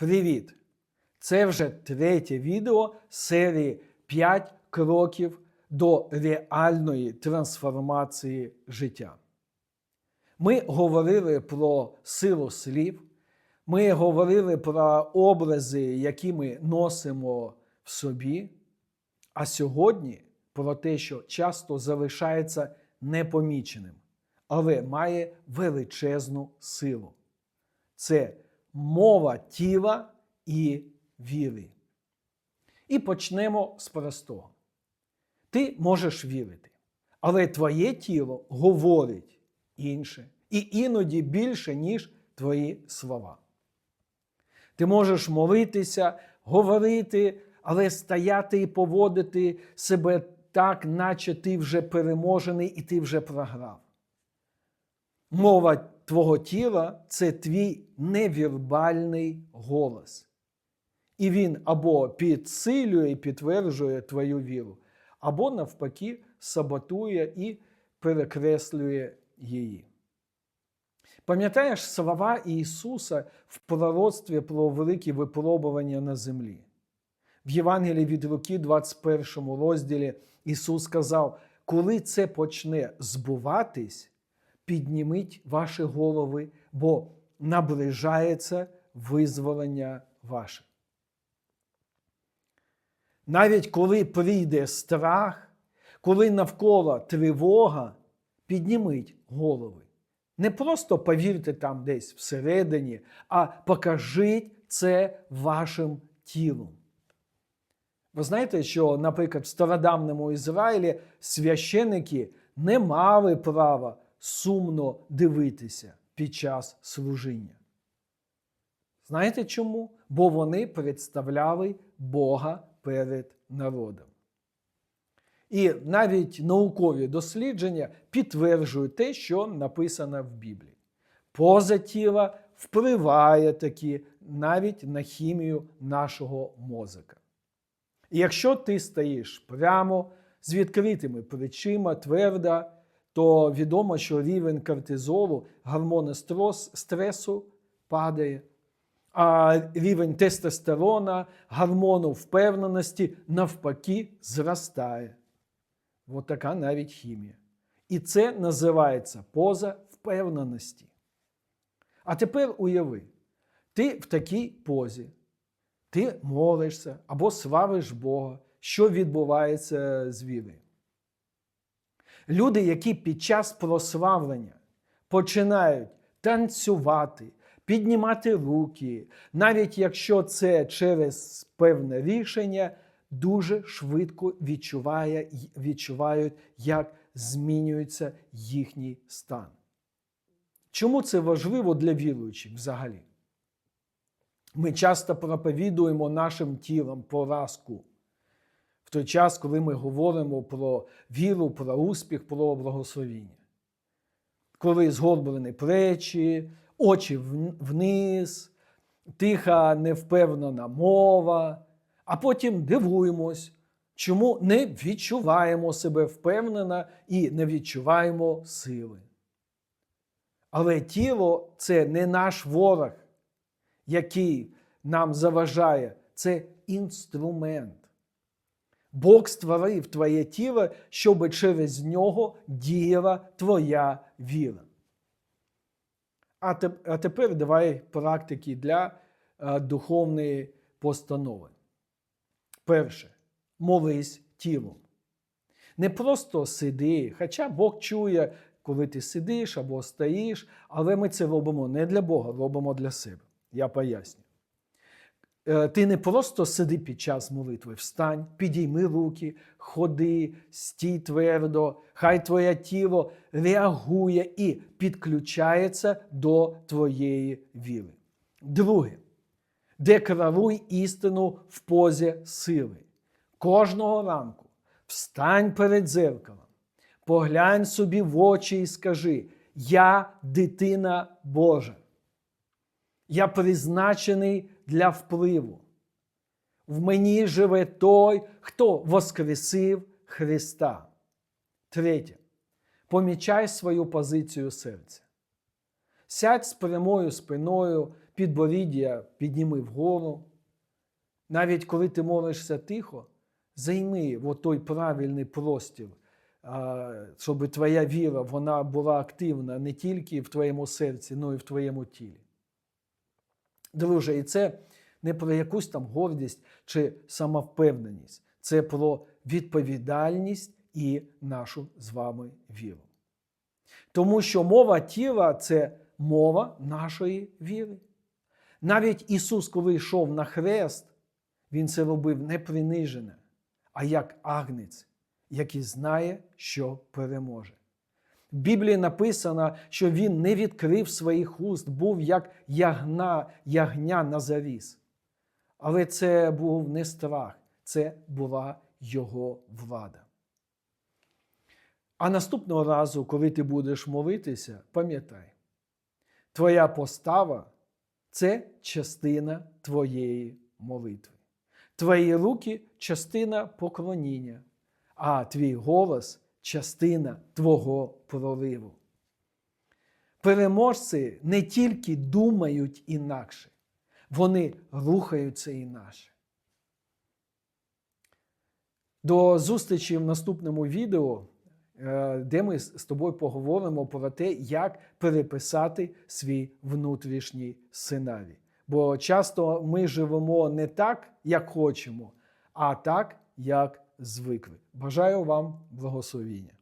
Привіт! Це вже третє відео серії 5 кроків до реальної трансформації життя. Ми говорили про силу слів, ми говорили про образи, які ми носимо в собі. А сьогодні про те, що часто залишається непоміченим, але має величезну силу. Це мова тіла і віри. І почнемо з простого. Ти можеш вірити, але твоє тіло говорить інше і іноді більше, ніж твої слова. Ти можеш молитися, говорити, але стояти і поводити себе так, наче ти вже переможений і ти вже програв. Мова твого тіла це твій невірбальний голос. І він або підсилює і підтверджує твою віру, або навпаки саботує і перекреслює її. Пам'ятаєш слова Ісуса в пророцтві про великі випробування на землі? В Євангелії від Луки, 21 розділі, Ісус сказав: коли це почне збуватись, підніміть ваші голови, бо наближається визволення ваше. Навіть коли прийде страх, коли навколо тривога, підніміть голови. Не просто повірте там десь всередині, а покажіть це вашим тілом. Ви знаєте, що, наприклад, в стародавньому Ізраїлі священики не мали права сумно дивитися під час служіння. Знаєте чому? Бо вони представляли Бога перед народом. І навіть наукові дослідження підтверджують те, що написано в Біблії. Поза тіла впливає таки навіть на хімію нашого мозика. І якщо ти стоїш прямо з відкритими плечима, твердо, то відомо, що рівень кортизолу, гормони стресу падає, а рівень тестостерона, гормону впевненості навпаки зростає. От така навіть хімія. І це називається поза впевненості. А тепер уяви, ти в такій позі, ти молишся або славиш Бога, що відбувається з вірою. Люди, які під час прославлення починають танцювати, піднімати руки, навіть якщо це через певне рішення, дуже швидко відчуває, відчувають, як змінюється їхній стан. Чому це важливо для віруючих взагалі? Ми часто проповідуємо нашим тілом поразку. Той час, коли ми говоримо про віру, про успіх, про благословіння. Коли згорблені плечі, очі вниз, тиха, невпевнена мова, а потім дивуємось, чому не відчуваємо себе впевнено і не відчуваємо сили. Але тіло це не наш ворог, який нам заважає, це інструмент. Бог створив твоє тіло, щоб через нього діяла твоя віра. А тепер давай практики для духовної постанови. Перше, молись тілом. Не просто сиди, хоча Бог чує, коли ти сидиш або стоїш, але ми це робимо не для Бога, робимо для себе. Я поясню. Ти не просто сиди під час молитви, встань, підійми руки, ходи, стій твердо, хай твоє тіло реагує і підключається до твоєї віри. Друге, декларуй істину в позі сили. Кожного ранку встань перед дзеркалом, поглянь собі в очі і скажи: Я дитина Божа. Я призначений для впливу. В мені живе той, хто воскресив Христа. Третє. Помічай свою позицію серця. Сядь з прямою спиною, підборіддя підніми вгору. Навіть коли ти молишся тихо, займи той правильний простір, щоб твоя віра вона була активна не тільки в твоєму серці, але й в твоєму тілі. Друже, і це не про якусь там гордість чи самовпевненість, це про відповідальність і нашу з вами віру. Тому що мова тіла це мова нашої віри. Навіть Ісус, коли йшов на хрест, Він це робив не принижене, а як агнець, який знає, що переможе. В Біблії написано, що він не відкрив своїх уст, був як ягна, ягня на заріз. Але це був не страх, це була його влада. А наступного разу, коли ти будеш молитися, пам'ятай, твоя постава це частина твоєї молитви. Твої руки частина поклоніння, а твій голос частина твого прориву. Переможці не тільки думають інакше, вони рухаються інакше. До зустрічі в наступному відео, е, де ми з тобою поговоримо про те, як переписати свій внутрішній сценарій. Бо часто ми живемо не так, як хочемо, а так, як звикли. Бажаю вам благословіння.